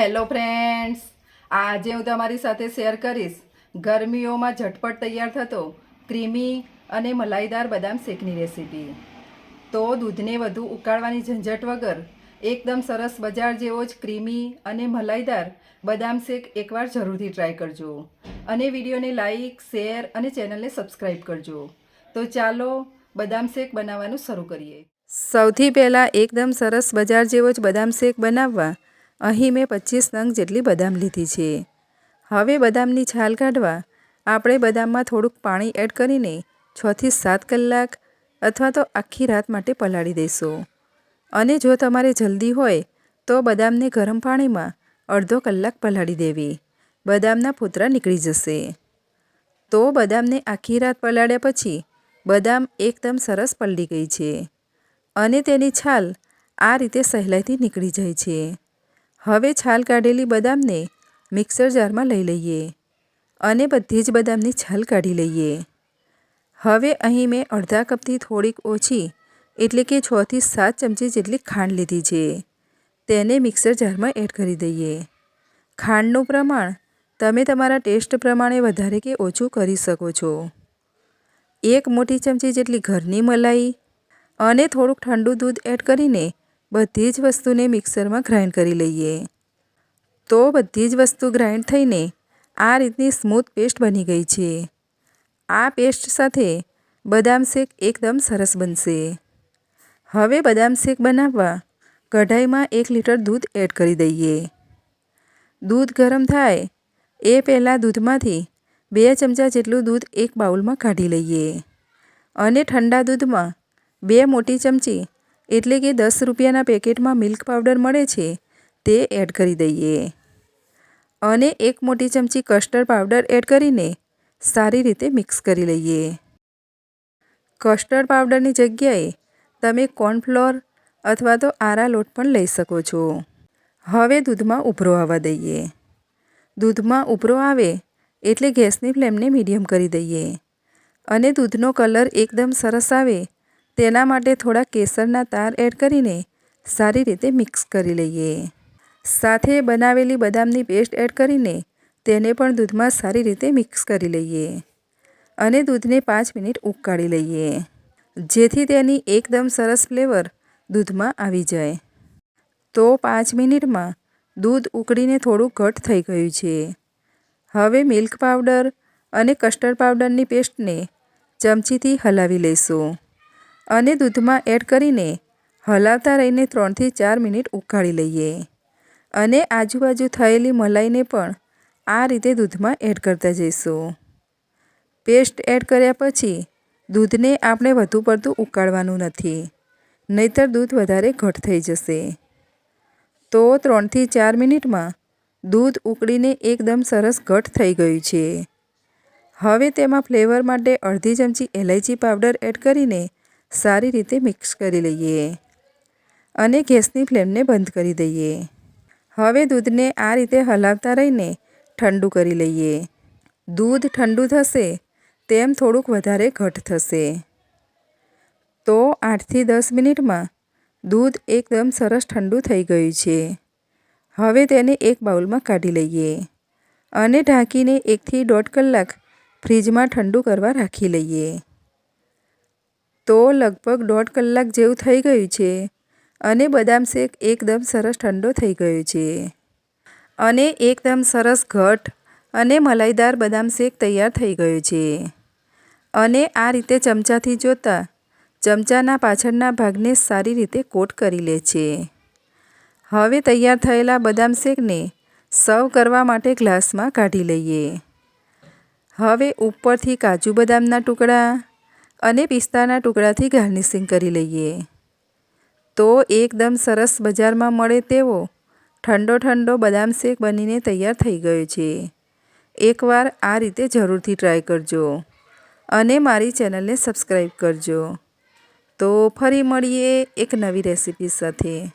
Hello friends આજે હું તમારી સાથે શેર કરીશ. ગરમીઓમાં ઝટપટ તૈયાર થતો ક્રીમી અને મલાઈદાર બદામ શેકની રેસીપી તો દૂધને વધુ ઉકાળવાની ઝંઝટ વગર એકદમ સરસ બજાર જેવો જ ક્રીમી અને મલાઈદાર બદામ શેક એકવાર જરૂરથી ટ્રાય કરજો. અને વિડીયોને લાઈક શેર અને ચેનલને સબસ્ક્રાઈબ કરજો. તો ચાલો બદામ શેક બનાવવાનું શરૂ કરીએ. સૌથી પહેલાં એકદમ સરસ બજાર જેવો જ બદામ શેક બનાવવા અહીં મેં પચીસ નંગ જેટલી બદામ લીધી છે. હવે બદામની છાલ કાઢવા આપણે બદામમાં થોડુંક પાણી એડ કરીને છથી સાત કલાક અથવા તો આખી રાત માટે પલાળી દઈશું. અને જો તમારે જલ્દી હોય તો બદામને ગરમ પાણીમાં અડધો કલાક પલાળી દેવી. બદામના ફૂતરા નીકળી જશે. તો બદામને આખી રાત પલાળ્યા પછી બદામ એકદમ સરસ પલળી ગઈ છે. અને તેની છાલ આ રીતે સહેલાઈથી નીકળી જાય છે. હવે છાલ કાઢેલી બદામને મિક્સર જારમાં લઈ લઈએ અને બધી જ બદામની છાલ કાઢી લઈએ. હવે અહીં મેં અડધા કપથી થોડીક ઓછી, એટલે કે છથી સાત ચમચી જેટલી ખાંડ લીધી છે. તેને મિક્સર જારમાં એડ કરી દઈએ. ખાંડનું પ્રમાણ તમે તમારા ટેસ્ટ પ્રમાણે વધારે કે ઓછું કરી શકો છો. એક મોટી ચમચી જેટલી ઘરની મલાઈ અને થોડુંક ઠંડુ દૂધ એડ કરીને બધી જ વસ્તુને મિક્સરમાં ગ્રાઇન્ડ કરી લઈએ. તો બધી જ વસ્તુ ગ્રાઇન્ડ થઈને આ રીતની સ્મૂથ પેસ્ટ બની ગઈ છે. આ પેસ્ટ સાથે બદામ શેક એકદમ સરસ બનશે. હવે બદામ શેક બનાવવા કઢાઈમાં એક લીટર દૂધ એડ કરી દઈએ. દૂધ ગરમ થાય એ પહેલાં દૂધમાંથી બે ચમચા જેટલું દૂધ એક બાઉલમાં કાઢી લઈએ. અને ઠંડા દૂધમાં બે મોટી ચમચી એટલે કે દસ રૂપિયાના પેકેટમાં મિલ્ક પાવડર મળે છે, તે એડ કરી દઈએ. અને એક મોટી ચમચી કસ્ટર્ડ પાવડર એડ કરીને સારી રીતે મિક્સ કરી લઈએ. કસ્ટર્ડ પાવડરની જગ્યાએ તમે કોર્નફ્લોર અથવા તો આરા લોટ પણ લઈ શકો છો. હવે દૂધમાં ઉભરો આવવા દઈએ. દૂધમાં ઉભરો આવે એટલે ગેસની ફ્લેમને મીડિયમ કરી દઈએ. અને દૂધનો કલર એકદમ સરસ આવે તેના માટે થોડા કેસરના તાર એડ કરીને સારી રીતે મિક્સ કરી લઈએ. સાથે બનાવેલી બદામની પેસ્ટ એડ કરીને તેને પણ દૂધમાં સારી રીતે મિક્સ કરી લઈએ અને દૂધને પાંચ મિનિટ ઉકાળી લઈએ. જેથી તેની એકદમ સરસ ફ્લેવર દૂધમાં આવી જાય. તો પાંચ મિનિટમાં દૂધ ઉકળીને થોડું ઘટ થઈ ગયું છે. હવે મિલ્ક પાવડર અને કસ્ટર્ડ પાવડરની પેસ્ટને ચમચીથી હલાવી લઈશું. અને દૂધમાં એડ કરીને હલાવતા રહીને ત્રણથી ચાર મિનિટ ઉકાળી લઈએ. અને આજુબાજુ થયેલી મલાઈને પણ આ રીતે દૂધમાં એડ કરતા જઈશું. પેસ્ટ એડ કર્યા પછી દૂધને આપણે વધુ પડતું ઉકાળવાનું નથી, નહીતર દૂધ વધારે ઘટ થઈ જશે. તો ત્રણથી ચાર મિનિટમાં દૂધ ઉકળીને એકદમ સરસ ઘટ થઈ ગયું છે. હવે તેમાં ફ્લેવર માટે અડધી ચમચી એલાયચી પાવડર એડ કરીને સારી રીતે મિક્સ કરી લઈએ અને ગેસની ફ્લેમને બંધ કરી દઈએ. હવે દૂધને આ રીતે હલાવતા રહીને ઠંડુ કરી લઈએ. દૂધ ઠંડુ થશે, તેમ થોડુંક વધારે ઘટ થશે. તો આઠથી દસ મિનિટમાં દૂધ એકદમ સરસ ઠંડુ થઈ ગયું છે. હવે તેને એક બાઉલમાં કાઢી લઈએ અને ઢાંકીને એકથી દોઢ કલાક ફ્રીજમાં ઠંડુ કરવા રાખી લઈએ. તો લગભગ દોઢ કલાક જેવું થઈ ગયું છે અને બદામ શેક એકદમ સરસ ઠંડો થઈ ગયો છે. અને એકદમ સરસ ઘટ અને મલાઈદાર બદામ શેક તૈયાર થઈ ગયો છે. અને આ રીતે ચમચાથી જોતાં ચમચાના પાછળના ભાગને સારી રીતે કોટ કરી લે છે. હવે તૈયાર થયેલા બદામ શેકને સર્વ કરવા માટે ગ્લાસમાં કાઢી લઈએ. હવે ઉપરથી કાજુ બદામના ટુકડા અને પિસ્તાના ટુકડાથી ગાર્નિશિંગ કરી લઈએ. તો એકદમ સરસ બજારમાં મળે તેવો ઠંડો ઠંડો બદામ શેક બનીને તૈયાર થઈ ગયો છે. એકવાર આ રીતે જરૂરથી ટ્રાય કરજો અને મારી ચેનલને સબસ્ક્રાઈબ કરજો. તો ફરી મળીએ એક નવી રેસીપી સાથે.